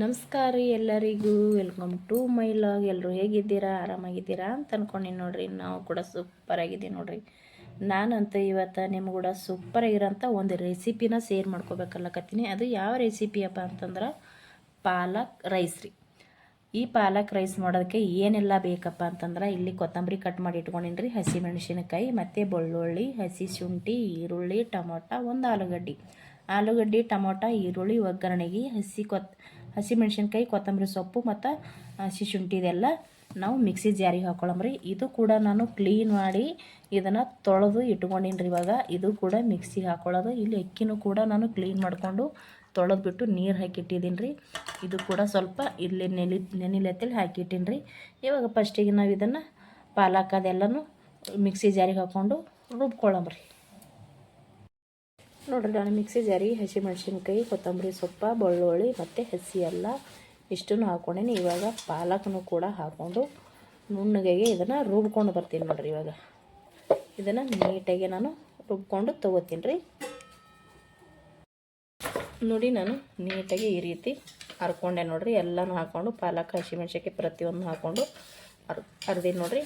ನಮಸ್ಕಾರ ರೀ ಎಲ್ಲರಿಗೂ. ವೆಲ್ಕಮ್ ಟು ಮೈ ಲಾಗ್ ಎಲ್ಲರೂ ಹೇಗಿದ್ದೀರಾ? ಆರಾಮಾಗಿದ್ದೀರಾ ಅಂತ ಅನ್ಕೊಂಡಿನಿ ನೋಡ್ರಿ. ನಾವು ಕೂಡ ಸೂಪರ್ ಆಗಿದ್ದೀವಿ ನೋಡ್ರಿ. ನಾನಂತೂ ಇವತ್ತು ನಿಮ್ಗೆ ಕೂಡ ಸೂಪರ್ ಆಗಿರೋಂಥ ಒಂದು ರೆಸಿಪಿನ ಶೇರ್ ಮಾಡ್ಕೋಬೇಕಲ್ಲಕತ್ತೀನಿ ಅದು ಯಾವ ರೆಸಿಪಿಯಪ್ಪ ಅಂತಂದ್ರೆ ಪಾಲಕ್ ರೈಸ್ ರೀ. ಈ ಪಾಲಕ್ ರೈಸ್ ಮಾಡೋದಕ್ಕೆ ಏನೆಲ್ಲ ಬೇಕಪ್ಪ ಅಂತಂದ್ರೆ ಇಲ್ಲಿ ಕೊತ್ತಂಬರಿ ಕಟ್ ಮಾಡಿ ಇಟ್ಕೊಂಡಿನಿ ರೀ. ಹಸಿ ಮೆಣಸಿನಕಾಯಿ ಮತ್ತು ಬೆಳ್ಳುಳ್ಳಿ, ಹಸಿ ಶುಂಠಿ, ಈರುಳ್ಳಿ, ಟೊಮೊಟೊ, ಒಂದು ಆಲೂಗಡ್ಡೆ. ಆಲೂಗಡ್ಡೆ, ಟೊಮೊಟೊ, ಈರುಳ್ಳಿ, ಒಗ್ಗರಣೆಗೆ ಹಸಿ ಕೊತ್ ಹಸಿಮೆಣ್ಸಿನ್ಕಾಯಿ, ಕೊತ್ತಂಬರಿ ಸೊಪ್ಪು ಮತ್ತು ಹಸಿ ಶುಂಠಿ ಇದೆಲ್ಲ ನಾವು ಮಿಕ್ಸಿ ಜಾರಿಗೆ ಹಾಕೊಳ್ಳಂಬ್ರಿ ಇದು ಕೂಡ ನಾನು ಕ್ಲೀನ್ ಮಾಡಿ ಇದನ್ನು ತೊಳೆದು ಇಟ್ಕೊಂಡಿನ್ರಿ ಇವಾಗ. ಇದು ಕೂಡ ಮಿಕ್ಸಿಗೆ ಹಾಕೊಳ್ಳೋದು ಇಲ್ಲಿ ಅಕ್ಕಿನೂ ಕೂಡ ನಾನು ಕ್ಲೀನ್ ಮಾಡಿಕೊಂಡು ತೊಳೆದ್ಬಿಟ್ಟು ನೀರು ಹಾಕಿಟ್ಟಿದ್ದೀನಿ ರೀ ಇದು ಕೂಡ ಸ್ವಲ್ಪ ಇಲ್ಲಿ ನೆಲಿ ನೆನಿಲೆತ್ತಲ್ಲಿ ಹಾಕಿಟ್ಟಿನಿ ರೀ ಇವಾಗ ಫಸ್ಟಿಗೆ ನಾವು ಇದನ್ನು ಪಾಲಕ್ ಅದೆಲ್ಲನೂ ಮಿಕ್ಸಿ ಜಾರಿಗೆ ಹಾಕ್ಕೊಂಡು ರುಬ್ಕೊಳ್ಳಂಬ್ರಿ ನೋಡ್ರಿ ನಾನು ಮಿಕ್ಸಿ ಜಾರಿಗೆ ಹಸಿಮೆಣ್ಸಿನ್ಕಾಯಿ ಕೊತ್ತಂಬರಿ ಸೊಪ್ಪು, ಬೆಳ್ಳುಳ್ಳಿ ಮತ್ತು ಹಸಿ ಎಲ್ಲ ಇಷ್ಟನ್ನು ಹಾಕ್ಕೊಂಡೇನಿ ಇವಾಗ ಪಾಲಕನ್ನು ಕೂಡ ಹಾಕ್ಕೊಂಡು ನುಣ್ಣಗೆ ಇದನ್ನು ರುಬ್ಕೊಂಡು ಬರ್ತೀನಿ ನೋಡಿರಿ ಇವಾಗ. ಇದನ್ನು ನೀಟಾಗಿ ನಾನು ರುಬ್ಕೊಂಡು ತೊಗೋತೀನಿ ರೀ. ನೋಡಿ ನಾನು ನೀಟಾಗಿ ಈ ರೀತಿ ಹರ್ಕೊಂಡೆ ನೋಡಿರಿ. ಎಲ್ಲನೂ ಹಾಕ್ಕೊಂಡು ಪಾಲಕ್ ಹಸಿಮೆಣ್ಸಿನ್ಕಾಯಿ ಪ್ರತಿಯೊಂದು ಹಾಕ್ಕೊಂಡು ಅರ್, ಅರ್ದಿನಿ ನೋಡ್ರಿ.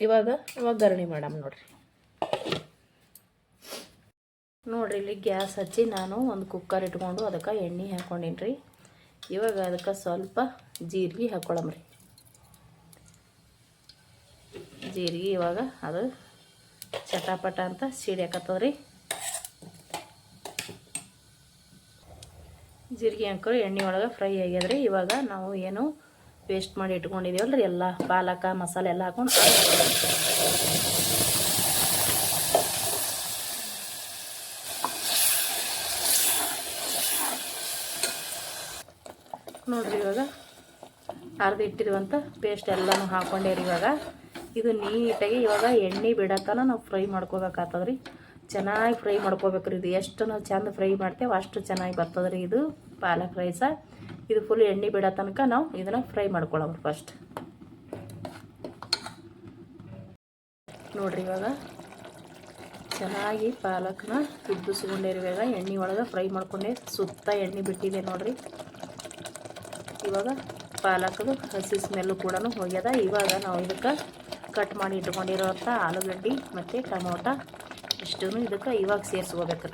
ಇವಾಗ ಒಗ್ಗರಣೆ ಮಾಡಮ್ ನೋಡ್ರಿ. ನೋಡ್ರಿ, ಇಲ್ಲಿ ಗ್ಯಾಸ್ ಹಚ್ಚಿ ನಾನು ಒಂದು ಕುಕ್ಕರ್ ಇಟ್ಕೊಂಡು ಅದಕ್ಕೆ ಎಣ್ಣೆ ಹಾಕ್ಕೊಂಡಿನಿ ರೀ. ಇವಾಗ ಅದಕ್ಕೆ ಸ್ವಲ್ಪ ಜೀರಿಗೆ ಹಾಕ್ಕೊಳಮ್ರಿ ಜೀರಿಗೆ ಇವಾಗ ಅದು ಚಟಾಪಟ ಅಂತ ಸಿಡಿಯಾಕತ್ತದ ರೀ. ಜೀರಿಗೆ ಹಾಕೋ ಎಣ್ಣೆ ಒಳಗೆ ಫ್ರೈ ಆಗ್ಯದ್ರಿ ಇವಾಗ ನಾವು ಏನು ಪೇಸ್ಟ್ ಮಾಡಿ ಇಟ್ಕೊಂಡಿದ್ದೀವಲ್ಲ ರೀ ಎಲ್ಲ ಪಾಲಕ ಮಸಾಲೆ ಎಲ್ಲ ಹಾಕೊಂಡು. ನೋಡ್ರಿ ಇವಾಗ. ಅರ್ಧ ಇಟ್ಟಿರುವಂಥ ಪೇಸ್ಟ್ ಎಲ್ಲನೂ ಹಾಕ್ಕೊಂಡೇರಿ ಇವಾಗ. ಇದು ನೀಟಾಗಿ ಇವಾಗ ಎಣ್ಣೆ ಬಿಡತ್ತನ ನಾವು ಫ್ರೈ ಮಾಡ್ಕೋಬೇಕಾಗ್ತದೆ ರೀ ಚೆನ್ನಾಗಿ ಫ್ರೈ ಮಾಡ್ಕೋಬೇಕ್ರಿ ಇದು. ಎಷ್ಟು ನಾವು ಚೆಂದ ಫ್ರೈ ಮಾಡ್ತೇವೆ ಅಷ್ಟು ಚೆನ್ನಾಗಿ ಬರ್ತದೆ ರೀ ಇದು ಪಾಲಕ್ ರೈಸ ಇದು ಫುಲ್ ಎಣ್ಣೆ ಬಿಡೋ ತನಕ ನಾವು ಇದನ್ನು ಫ್ರೈ ಮಾಡ್ಕೊಳ್ಳೋರು ಫಸ್ಟ್ ನೋಡ್ರಿ ಇವಾಗ. ಚೆನ್ನಾಗಿ ಪಾಲಕ್ನ ಕುದಿಸ್ಕೊಂಡಿರುವಾಗ ಎಣ್ಣೆ ಒಳಗೆ ಫ್ರೈ ಮಾಡ್ಕೊಂಡೆ. ಸುತ್ತ ಎಣ್ಣೆ ಬಿಟ್ಟಿದೆ ನೋಡ್ರಿ. ಇವಾಗ ಪಾಲಕದು ಹಸಿ ಸ್ಮೆಲ್ಲು ಕೂಡ ಹೋಗ್ಯದ. ಇವಾಗ ನಾವು ಇದಕ್ಕೆ ಕಟ್ ಮಾಡಿ ಇಟ್ಕೊಂಡಿರೋಂಥ ಆಲೂಗಡ್ಡೆ ಮತ್ತು ಟೊಮೊಟ ಇಷ್ಟೂ ಇದಕ್ಕೆ ಇವಾಗ ಸೇರಿಸ್ಕೋಬೇಕು.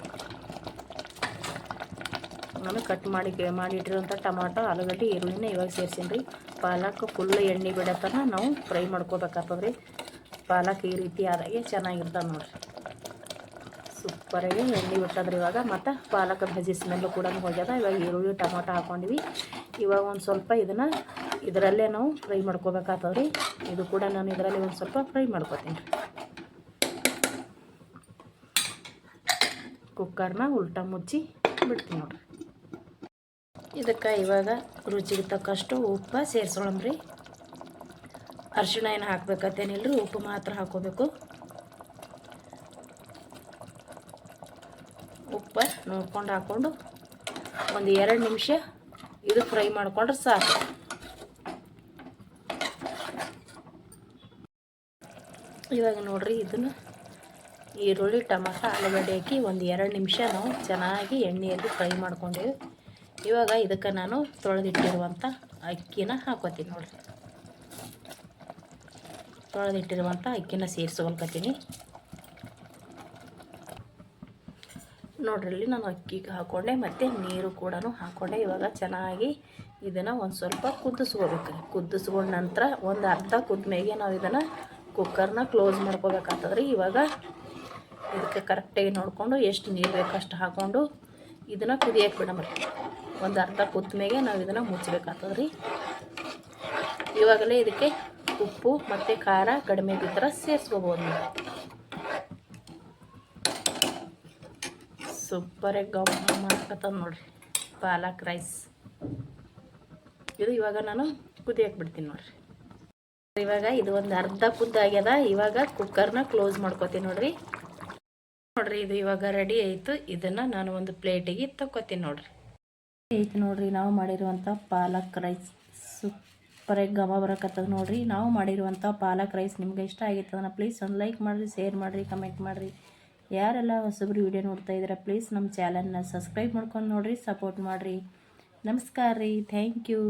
ನಾನು ಕಟ್ ಮಾಡಿ ಮಾಡಿ ಇಟ್ಟಿರೋಂಥ ಟೊಮಾಟೊ, ಆಲೂಗಡ್ಡೆ, ಈರುಳ್ಳಿನ ಇವಾಗ ಸೇರಿಸೀನಿ ರೀ ಪಾಲಕ್ ಫುಲ್ ಎಣ್ಣೆ ಬಿಡತ್ತನ ನಾವು ಫ್ರೈ ಮಾಡ್ಕೋಬೇಕಾಗ್ತದೆ ರೀ ಪಾಲಕ್ ಈ ರೀತಿ ಆದಾಗೆ ಚೆನ್ನಾಗಿರ್ತದೆ ನೋಡಿರಿ. ಸೂಪರಾಗಿ ಎಣ್ಣೆ ಬಿಟ್ಟದ್ರಿ ಇವಾಗ, ಮತ್ತು ಪಾಲಕ್ ಭಜಿ ಸ್ಮೆಲ್ಲು ಕೂಡ ಹೋಗ್ಯದ. ಇವಾಗ ಈರುಳ್ಳಿ, ಟೊಮೊಟೊ ಹಾಕ್ಕೊಂಡ್ವಿ ಇವಾಗ ಒಂದು ಸ್ವಲ್ಪ ಇದನ್ನು ಇದರಲ್ಲೇ ನಾವು ಫ್ರೈ ಮಾಡ್ಕೋಬೇಕಾಗ್ತದೆ ರೀ ಇದು ಕೂಡ ನಾನು ಇದರಲ್ಲಿ ಒಂದು ಸ್ವಲ್ಪ ಫ್ರೈ ಮಾಡ್ಕೋತೀನಿ. ಕುಕ್ಕರ್ನ ಉಲ್ಟಾ ಮುಚ್ಚಿ ಬಿಡ್ತೀನಿ ನೋಡಿರಿ. ಇದಕ್ಕೆ ಇವಾಗ ರುಚಿಗೆ ತಕ್ಕಷ್ಟು ಉಪ್ಪು ಸೇರಿಸೋಳಮ್ರಿ ಅರಿಶಿಣ ಏನು ಹಾಕ್ಬೇಕತ್ತೇನಿಲ್ಲ ರೀ ಉಪ್ಪು ಮಾತ್ರ ಹಾಕೋಬೇಕು. ಉಪ್ಪು ನೋಡ್ಕೊಂಡು ಹಾಕ್ಕೊಂಡು ಒಂದು ಎರಡು ನಿಮಿಷ ಇದು ಫ್ರೈ ಮಾಡ್ಕೊಂಡ್ರೆ ಸಾಕು. ಇವಾಗ ನೋಡ್ರಿ ಇದನ್ನು ಈರುಳ್ಳಿ, ಟೊಮಾಟೊ, ಆಲೂಗಡ್ಡೆ ಹಾಕಿ ಒಂದು ಎರಡು ನಿಮಿಷ ನಾವು ಚೆನ್ನಾಗಿ ಎಣ್ಣೆಯಲ್ಲಿ ಫ್ರೈ ಮಾಡ್ಕೊಂಡೇವಿ. ಇವಾಗ ಇದಕ್ಕೆ ನಾನು ತೊಳೆದಿಟ್ಟಿರುವಂಥ ಅಕ್ಕಿನ ಹಾಕೋತೀನಿ ನೋಡ್ರಿ. ತೊಳೆದಿಟ್ಟಿರುವಂಥ ಅಕ್ಕಿನ ಸೇರಿಸ್ಕೊಳ್ಕತ್ತೀನಿ ನೋಡ್ರಿ, ಇಲ್ಲಿ ನಾನು ಅಕ್ಕಿಗೆ ಹಾಕೊಂಡೆ, ಮತ್ತು ನೀರು ಕೂಡ ಹಾಕ್ಕೊಂಡೆ ಇವಾಗ ಚೆನ್ನಾಗಿ ಇದನ್ನು ಒಂದು ಸ್ವಲ್ಪ ಕುದಿಸ್ಕೋಬೇಕು. ಕುದಿಸ್ಕೊಂಡ ನಂತರ ಒಂದು ಅರ್ಧ ಕುದ್ಮೇಗೆ ನಾವು ಇದನ್ನು ಕುಕ್ಕರ್ನ ಕ್ಲೋಸ್ ಮಾಡ್ಕೋಬೇಕಾಗ್ತದ್ರಿ. ಇವಾಗ ಇದಕ್ಕೆ ಕರೆಕ್ಟಾಗಿ ನೋಡಿಕೊಂಡು ಎಷ್ಟು ನೀರು ಬೇಕು ಅಷ್ಟು ಹಾಕ್ಕೊಂಡು ಇದನ್ನು ಕುದಿಯಕ್ಕೆ ಬಿಡಮ್ರಿ ಒಂದು ಅರ್ಧ ಕುದ್ಮೇಗೆ ನಾವು ಇದನ್ನು ಮುಚ್ಚಬೇಕಾಗ್ತದ್ರಿ ಇವಾಗಲೇ ಇದಕ್ಕೆ ಉಪ್ಪು ಮತ್ತು ಖಾರ ಕಡಿಮೆ ಬಿದ್ದರೆ ಸೇರಿಸ್ಕೋಬೋದು. ನೀವು ಸೂಪರಾಗಿ ಗಮ್ಮ ಮಾಡ್ಕೊತದ ನೋಡ್ರಿ. ಪಾಲಕ್ ರೈಸ್. ಇದು ಇವಾಗ ನಾನು ಕುದಿ ಬಿಡ್ತೀನಿ ನೋಡ್ರಿ. ಇವಾಗ ಇದು ಒಂದು ಅರ್ಧ ಕುದ್ದಾಗ್ಯದ ಇವಾಗ ಕುಕ್ಕರ್ನ ಕ್ಲೋಸ್ ಮಾಡ್ಕೋತೀನಿ ನೋಡ್ರಿ. ನೋಡ್ರಿ, ಇದು ಇವಾಗ ರೆಡಿ ಆಯಿತು. ಇದನ್ನು ನಾನು ಒಂದು ಪ್ಲೇಟಿಗೆ ತಕ್ಕೋತೀನಿ ನೋಡ್ರಿ. ಐತೆ ನೋಡ್ರಿ, ನಾವು ಮಾಡಿರುವಂಥ ಪಾಲಕ್ ರೈಸ್. ಸೂಪರಾಗಿ ಗಮ ಬರಕತ್ತದ ನೋಡ್ರಿ. ನಾವು ಮಾಡಿರುವಂಥ ಪಾಲಕ್ ರೈಸ್ ನಿಮ್ಗೆ ಇಷ್ಟ ಆಗಿತ್ತು ಅದನ್ನು ಪ್ಲೀಸ್ ಒಂದು ಲೈಕ್ ಮಾಡಿರಿ ಶೇರ್ ಮಾಡಿರಿ ಕಮೆಂಟ್ ಮಾಡಿರಿ. ಯಾರೆಲ್ಲ ಹೊಸಬ್ರು ವಿಡಿಯೋ ನೋಡ್ತಾ ಇದ್ದೀರಾ ಪ್ಲೀಸ್ ನಮ್ಮ ಚಾನಲ್ನ ಸಬ್ಸ್ಕ್ರೈಬ್ ಮಾಡ್ಕೊಂಡು ನೋಡಿರಿ ಸಪೋರ್ಟ್ ಮಾಡಿರಿ. ನಮಸ್ಕಾರ ರೀ ಥ್ಯಾಂಕ್ ಯು